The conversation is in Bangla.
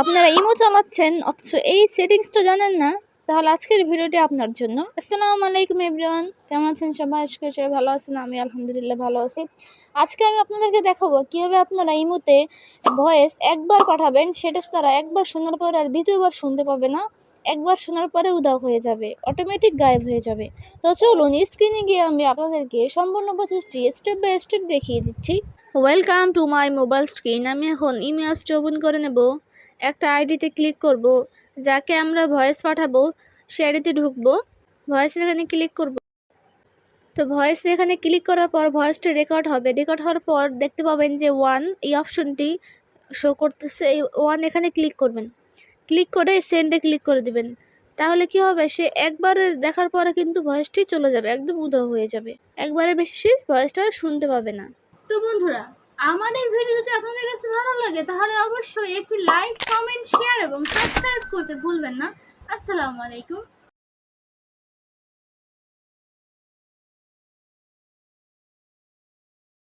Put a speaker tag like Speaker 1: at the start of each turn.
Speaker 1: আপনারা ইমো চালাচ্ছেন, অথচ এই সেটিংসটা জানেন না? তাহলে আজকের ভিডিওটি আপনার জন্য। আসসালামু আলাইকুম এভরিওয়ান, কেমন আছেন সবাই? আজকে সবাই ভালো আছেন, আমি আলহামদুলিল্লাহ ভালো আছি। আজকে আমি আপনাদেরকে দেখাবো কীভাবে আপনারা ইমোতে ভয়েস একবার পাঠাবেন, সেটা তারা একবার শোনার পর আর দ্বিতীয়বার শুনতে পাবে না। একবার শোনার পরে উদাও হয়ে যাবে অটোমেটিক গায়েব হয়ে যাবে। তো চলুন স্ক্রিনে গিয়ে আমি আপনাদেরকে সম্পূর্ণ প্রসেসটি স্টেপ বাই স্টেপ দেখিয়ে দিচ্ছি। Welcome to my mobile screen আমি এখন ইমেল অ্যাপসটি ওপেন করে নেব। একটা আইডিতে ক্লিক করব, যাকে আমরা ভয়েস পাঠাবো, সে আইডিতে ঢুকবো ভয়েসের এখানে ক্লিক করব। তো ভয়েস এখানে ক্লিক করার পর ভয়েসটি রেকর্ড হবে। রেকর্ড হওয়ার পর দেখতে পাবেন যে ওয়ান এই অপশনটি শো করতেছে, এই ওয়ান এখানে ক্লিক করবেন। ক্লিক করে সেন্ডে ক্লিক করে দিবেন। তাহলে কি হবে? সে একবারে দেখার পরে কিন্তু ভয়েসটি চলে যাবে, একদম উধাও হয়ে যাবে। একবারে বেশি সে ভয়েসটা শুনতে পাবে না। তো বন্ধুরা আমার এই ভিডিও যদি আপনাদের কাছে ভালো লাগে, তাহলে অবশ্যই একটি লাইক কমেন্ট শেয়ার এবং সাবস্ক্রাইব করতে ভুলবেন না। আসসালামু আলাইকুম।